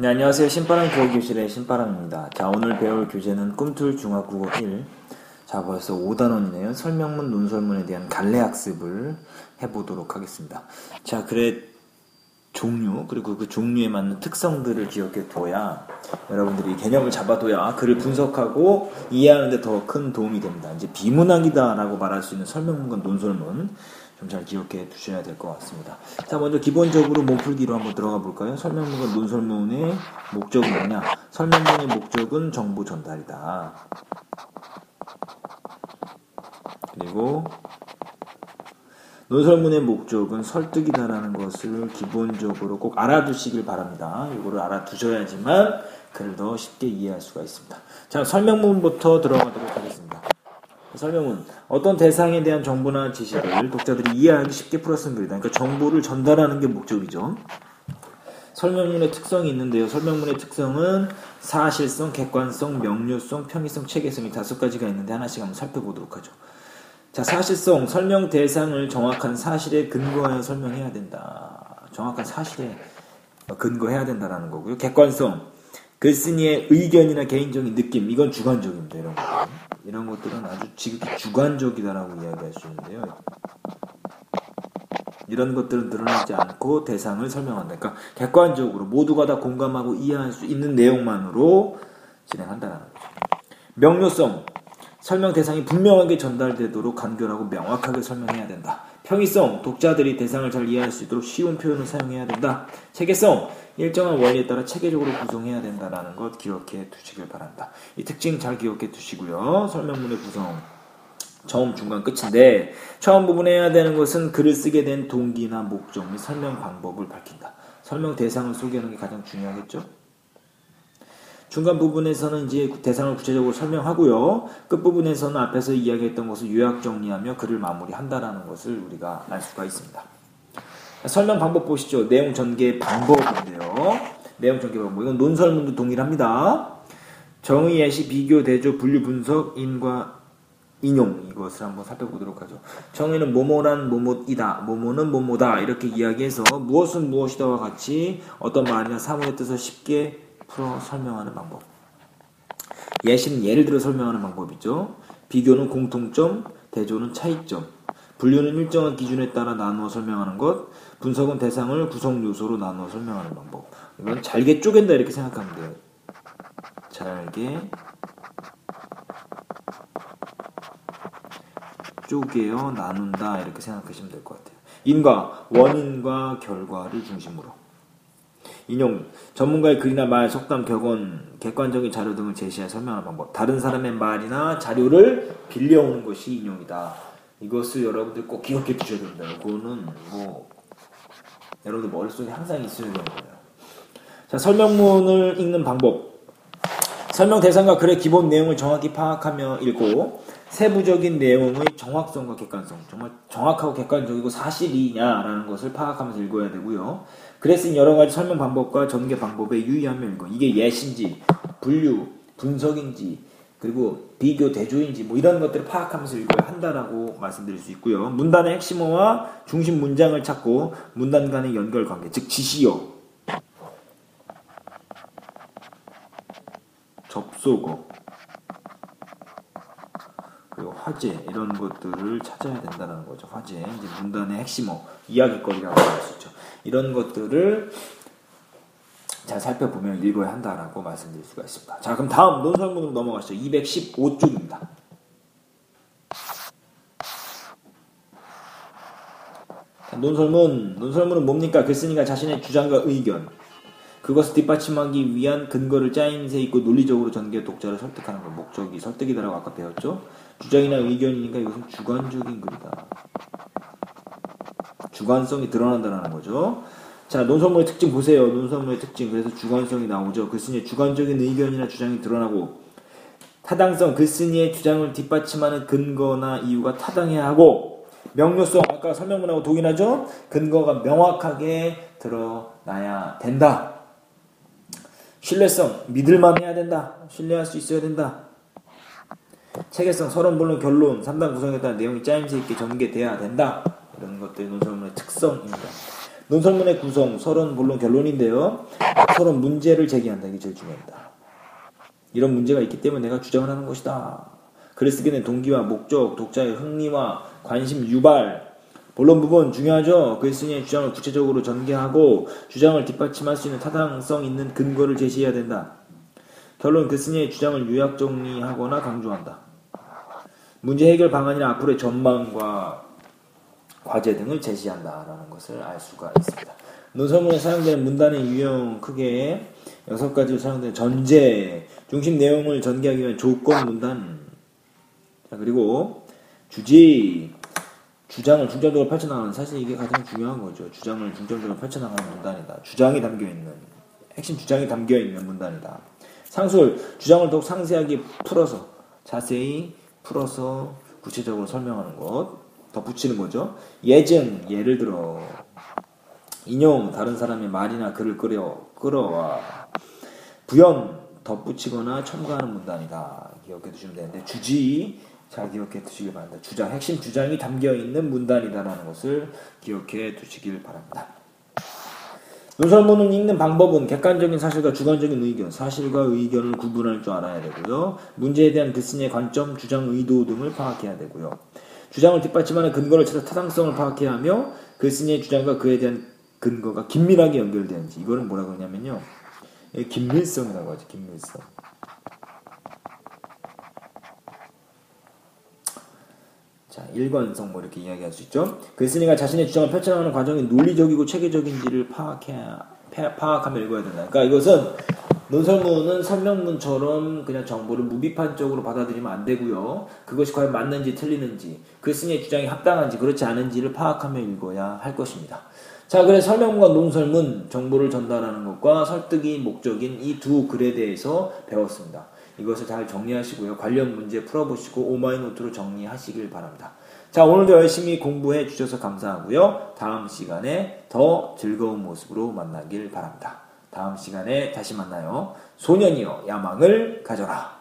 네, 안녕하세요. 신바람 교육교실의 신바람입니다. 자, 오늘 배울 교재는 꿈틀 중학국어 1. 자, 벌써 5단원이네요. 설명문, 논설문에 대한 갈래 학습을 해보도록 하겠습니다. 자, 그래, 종류, 그리고 그 종류에 맞는 특성들을 기억해 둬야 여러분들이 개념을 잡아둬야 글을 분석하고 이해하는데 더 큰 도움이 됩니다. 이제 비문학이다라고 말할 수 있는 설명문과 논설문. 좀 잘 기억해 두셔야 될 것 같습니다. 자, 먼저 기본적으로 몸풀기로 한번 들어가 볼까요? 설명문과 논설문의 목적은 뭐냐? 설명문의 목적은 정보 전달이다. 그리고 논설문의 목적은 설득이다라는 것을 기본적으로 꼭 알아두시길 바랍니다. 이거를 알아두셔야지만 글을 더 쉽게 이해할 수가 있습니다. 자, 설명문부터 들어가도록. 설명은 어떤 대상에 대한 정보나 지식을 독자들이 이해하기 쉽게 그리다. 그러니까 정보를 전달하는 게 목적이죠. 설명문의 특성이 있는데요. 설명문의 특성은 사실성, 객관성, 명료성, 평이성, 체계성 이 다섯 가지가 있는데 하나씩 한번 살펴보도록 하죠. 자, 사실성, 설명 대상을 정확한 사실에 근거하여 설명해야 된다. 정확한 사실에 근거해야 된다라는 거고요. 객관성, 글쓴이의 의견이나 개인적인 느낌, 이건 주관적입니다. 이런 거. 이런 것들은 아주 지극히 주관적이다라고 이야기할 수 있는데요. 이런 것들은 드러나지 않고 대상을 설명한다. 그러니까 객관적으로 모두가 다 공감하고 이해할 수 있는 내용만으로 진행한다는 거죠. 명료성. 설명 대상이 분명하게 전달되도록 간결하고 명확하게 설명해야 된다. 평이성. 독자들이 대상을 잘 이해할 수 있도록 쉬운 표현을 사용해야 된다. 체계성. 일정한 원리에 따라 체계적으로 구성해야 된다는 것 기억해 두시길 바란다. 이 특징 잘 기억해 두시고요. 설명문의 구성. 처음, 중간, 끝인데 처음 부분에 해야 되는 것은 글을 쓰게 된 동기나 목적 및 설명 방법을 밝힌다. 설명 대상을 소개하는 게 가장 중요하겠죠? 중간 부분에서는 이제 대상을 구체적으로 설명하고요. 끝 부분에서는 앞에서 이야기했던 것을 요약 정리하며 글을 마무리한다라는 것을 우리가 알 수가 있습니다. 설명 방법 보시죠. 내용 전개 방법인데요. 내용 전개 방법. 이건 논설문도 동일합니다. 정의, 예시, 비교, 대조, 분류, 분석, 인과 인용 이것을 한번 살펴보도록 하죠. 정의는 뭐뭐란 뭐뭐이다, 뭐뭐는 뭐뭐다 이렇게 이야기해서 무엇은 무엇이다와 같이 어떤 말이나 사물의 뜻을 쉽게 풀어 설명하는 방법. 예시는 예를 들어 설명하는 방법이죠. 비교는 공통점, 대조는 차이점, 분류는 일정한 기준에 따라 나누어 설명하는 것, 분석은 대상을 구성 요소로 나누어 설명하는 방법. 이건 잘게 쪼갠다 이렇게 생각하면 돼요. 잘게 쪼개어 나눈다 이렇게 생각하시면 될 것 같아요. 인과 원인과 결과를 중심으로 인용 전문가의 글이나 말, 속담, 격언, 객관적인 자료 등을 제시해 설명하는 방법. 다른 사람의 말이나 자료를 빌려오는 것이 인용이다. 이것을 여러분들 꼭 기억해 두셔야 됩니다. 이거는 뭐 여러분들 머릿속에 항상 있어야 되는 거예요. 자, 설명문을 읽는 방법. 설명 대상과 글의 기본 내용을 정확히 파악하며 읽고 세부적인 내용의 정확성과 객관성, 정말 정확하고 객관적이고 사실이냐라는 것을 파악하면서 읽어야 되고요. 쓴 여러 가지 설명 방법과 전개 방법에 유의하며 읽어. 이게 예신지, 분류, 분석인지, 그리고 비교 대조인지 뭐 이런 것들을 파악하면서 읽어야 한다라고 말씀드릴 수 있고요. 문단의 핵심어와 중심 문장을 찾고 문단 간의 연결 관계, 즉 지시어, 접속어, 화제 이런 것들을 찾아야 된다는 거죠. 화제, 이제 문단의 핵심어, 이야기거리라고 할 수 있죠. 이런 것들을 잘 살펴보면 읽어야 한다라고 말씀드릴 수가 있습니다. 자, 그럼 다음 논설문으로 넘어가시죠. 215쪽입니다. 논설문, 논설문은 뭡니까? 글쓴이가 자신의 주장과 의견, 그것을 뒷받침하기 위한 근거를 짜임새 있고 논리적으로 전개 독자를 설득하는 것. 목적이 설득이다라고 아까 배웠죠? 주장이나 의견이니까 이것은 주관적인 글이다. 주관성이 드러난다는 거죠. 자, 논설문의 특징 보세요. 논설문의 특징. 그래서 주관성이 나오죠. 글쓴이의 주관적인 의견이나 주장이 드러나고 타당성, 글쓴이의 주장을 뒷받침하는 근거나 이유가 타당해야 하고 명료성, 아까 설명문하고 동일하죠? 근거가 명확하게 드러나야 된다. 신뢰성, 믿을만 해야 된다. 신뢰할 수 있어야 된다. 체계성, 서론, 본론, 결론, 3단 구성에 따른 내용이 짜임새 있게 전개돼야 된다. 이런 것들이 논설문의 특성입니다. 논설문의 구성, 서론, 본론, 결론인데요. 서론 문제를 제기한다. 이게 제일 중요합니다. 이런 문제가 있기 때문에 내가 주장을 하는 것이다. 된 동기와 목적, 독자의 흥미와 관심 유발, 본론 부분 중요하죠. 글쓴이의 주장을 구체적으로 전개하고 주장을 뒷받침할 수 있는 타당성 있는 근거를 제시해야 된다. 결론 글쓴이의 주장을 요약 정리하거나 강조한다. 문제 해결 방안이나 앞으로의 전망과 과제 등을 제시한다라는 것을 알 수가 있습니다. 논설문에 사용되는 문단의 유형 크게 여섯 가지로 사용되는 전제, 중심 내용을 전개하기 위한 조건 문단, 자, 그리고 주지, 주장을 중점적으로 펼쳐나가는, 사실 이게 가장 중요한 거죠. 주장을 중점적으로 펼쳐나가는 문단이다. 주장이 담겨 있는, 핵심 주장이 담겨 있는 문단이다. 상술, 주장을 더욱 상세하게 풀어서, 자세히 풀어서 구체적으로 설명하는 것. 덧붙이는 거죠. 예증, 예를 들어, 인용, 다른 사람의 말이나 글을 끌어, 끌어와, 부연, 덧붙이거나 첨가하는 문단이다. 기억해 두시면 되는데, 주지, 잘 기억해 두시길 바랍니다. 주장, 핵심 주장이 담겨 있는 문단이다라는 것을 기억해 두시길 바랍니다. 논설문을 읽는 방법은 객관적인 사실과 주관적인 의견, 사실과 의견을 구분할 줄 알아야 되고요. 문제에 대한 글쓴이의 관점, 주장, 의도 등을 파악해야 되고요. 주장을 뒷받침하는 근거를 찾아 타당성을 파악해야 하며 글쓴이의 주장과 그에 대한 근거가 긴밀하게 연결되는지 이거는 뭐라고 하냐면요 예, 긴밀성이라고 하죠 긴밀성 자 일관성 뭐 이렇게 이야기할 수 있죠 글쓴이가 자신의 주장을 펼쳐나가는 과정이 논리적이고 체계적인지를 파악해야 파악하며 읽어야 된다 그러니까 이것은 논설문은 설명문처럼 그냥 정보를 무비판적으로 받아들이면 안 되고요. 그것이 과연 맞는지 틀리는지, 글쓴이의 주장이 합당한지 그렇지 않은지를 파악하며 읽어야 할 것입니다. 자, 그래 설명문과 논설문 정보를 전달하는 것과 설득이 목적인 이 두 글에 대해서 배웠습니다. 이것을 잘 정리하시고요. 관련 문제 풀어보시고 오마이노트로 정리하시길 바랍니다. 자, 오늘도 열심히 공부해 주셔서 감사하고요. 다음 시간에 더 즐거운 모습으로 만나길 바랍니다. 다음 시간에 다시 만나요. 소년이여 야망을 가져라.